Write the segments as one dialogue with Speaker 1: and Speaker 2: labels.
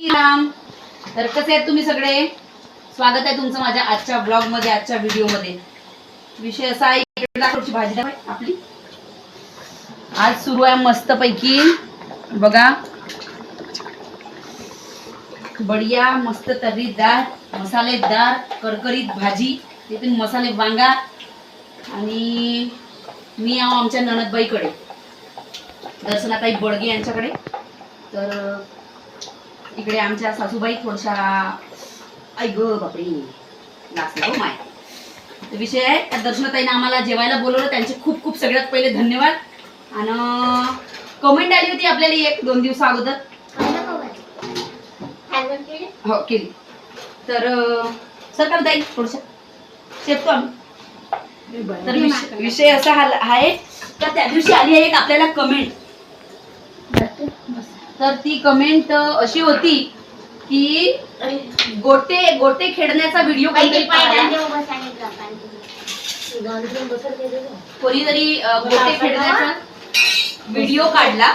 Speaker 1: राम? तर कसे आहेत तुम्ही सगळे? स्वागत आहे तुमचं माझ्या आजच्या ब्लॉगमध्ये आजच्या व्हिडिओमध्ये. विषय असा आहे भाजी. आपली. आज सुरू आहे मस्त पैकी बघा. बढिया मस्त तर्रीदार मसालेदार करकरीत भाजी. ते पण मसाले वांगा. आणि मी आहो आमच्या ननदबाईकडे. दर्शनाताई बडगे यांच्याकडे. तर इकडे आमच्या सासूबाई थोडशा आई ग बापरे. नाचला हो माय. तर विषय आहे त्या दर्शनाताईनं आम्हाला जेवायला बोलवलं. त्यांचे खूप खूप सगळ्यात पहिले धन्यवाद. आणि कमेंट आली होती आपल्याला एक दोन दिवसा अगोदर. हो केली. तर सर सरकार ताई थोडस शेपतो आम्ही. तर विषय असा हा आहे. तर त्या दिवशी आली आहे एक आपल्याला कमेंट तर ती कमेंट अशी होती की गोटे गोटे खेळण्याचा व्हिडिओ कोणीतरी गोटे खेळण्याचा व्हिडिओ काढला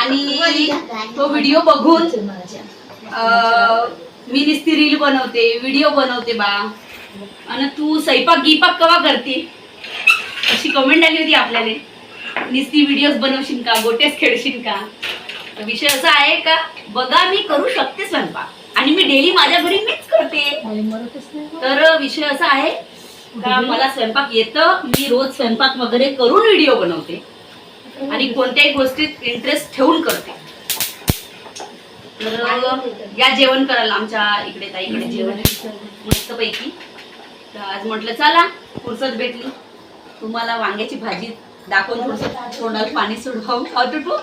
Speaker 1: आणि तो व्हिडिओ बघून मी नुसती रील बनवते व्हिडिओ बनवते बा. आणि तू स्वयंपाक गिपाक कवा करते? अशी कमेंट आली होती आपल्याला. नुसती व्हिडिओज बनवशील का? गोटेच खेळशील का? विषय असा आहे का बघा मी करू शकते स्वयंपाक. आणि मी डेली माझ्या घरी मीच करते. तर विषय असा आहे का मला स्वयंपाक येतं मी रोज स्वयंपाक वगैरे करून व्हिडिओ बनवते. आणि कोणत्याही गोष्टीत इंटरेस्ट ठेवून करते. तर या जेवण करायला आमच्या इकडे ताईकडे जेवण मस्त पैकी तर आज म्हटलं चला फुरसत भेटली. तुम्हाला वांग्याची भाजी दाखवून थोडस तोंडाला पाणी सोडवावं खाऊ.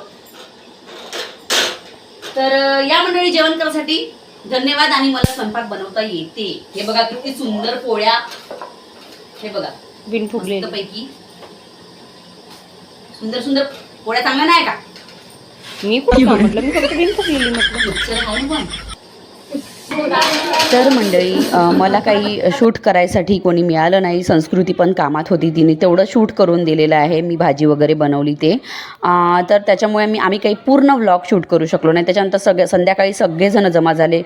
Speaker 1: तर या मंडळी जेवण करायसाठी धन्यवाद आणि मला स्वयंपाक बनवता येते. हे बघा किती सुंदर पोळ्या. हे बघा
Speaker 2: बिन फुगले
Speaker 1: पैकी सुंदर सुंदर पोळ्या चांगल्या नाही का?
Speaker 2: मी कुठं का म्हटलं. मी फक्त बिन फुगलेली म्हटलं.
Speaker 1: मिक्सर खाऊन पण
Speaker 2: तर मंडळी मला काही शूट करायसाठी कोणी मिळालं नाही संस्कृती पण कामात होती तिने तेवढं शूट करून दिलेलं आहे मी भाजी वगैरे बनवली ते. तर त्याच्यामुळे मी आम्ही काही पूर्ण व्लॉग शूट करू शकलो नाही. त्याच्यानंतर सगळे संध्याकाळी सगळेजण जमा झाले.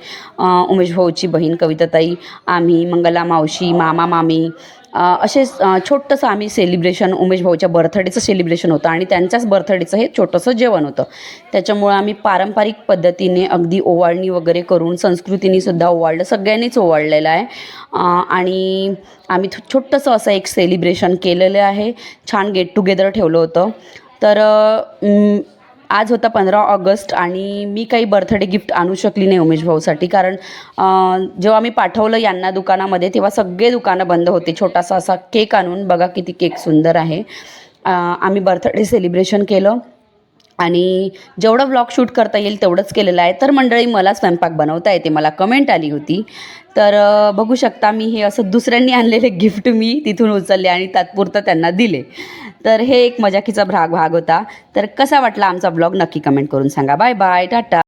Speaker 2: उमेश भाऊची बहीण कविताताई आम्ही मंगला मावशी मामा मामी असे छोटंसं आम्ही सेलिब्रेशन उमेश भाऊच्या बर्थडेचं सेलिब्रेशन होतं आणि त्यांच्याच बर्थडेचं हे छोटंसं जेवण होतं. त्याच्यामुळं आम्ही पारंपरिक पद्धतीने अगदी ओवाळणी वगैरे करून संस्कृतीने सुद्धा ओवाळलं सगळ्यांनीच ओवाळलेलं आहे. आणि आम्ही छोटंसं असं एक सेलिब्रेशन केलेलं आहे. छान गेट टुगेदर ठेवलं होतं. तर आज होता पंधरा ऑगस्ट आणि मी काही बर्थडे गिफ्ट आणू शकली नाही उमेश भाऊसाठी. कारण जेव्हा मी पाठवलं यांना दुकानामध्ये तेव्हा सगळे दुकानं बंद होते. छोटासा असा केक आणून बघा किती केक सुंदर आहे. आम्ही बर्थडे सेलिब्रेशन केलं. आणि जेवढं व्लॉग शूट करता येईल तेवढंच केलेलं आहे. तर मंडळी मला स्वयंपाक बनवता येते. मला कमेंट आली होती. तर बघू शकता मी हे असं दुसऱ्यांनी आणलेले गिफ्ट मी तिथून उचलले आणि तात्पुरतं त्यांना दिले. तर हे एक मजाकीचा भाग भाग होता. तर कसा वाटला आमचा ब्लॉग नक्की कमेंट करून सांगा. Bye bye tata.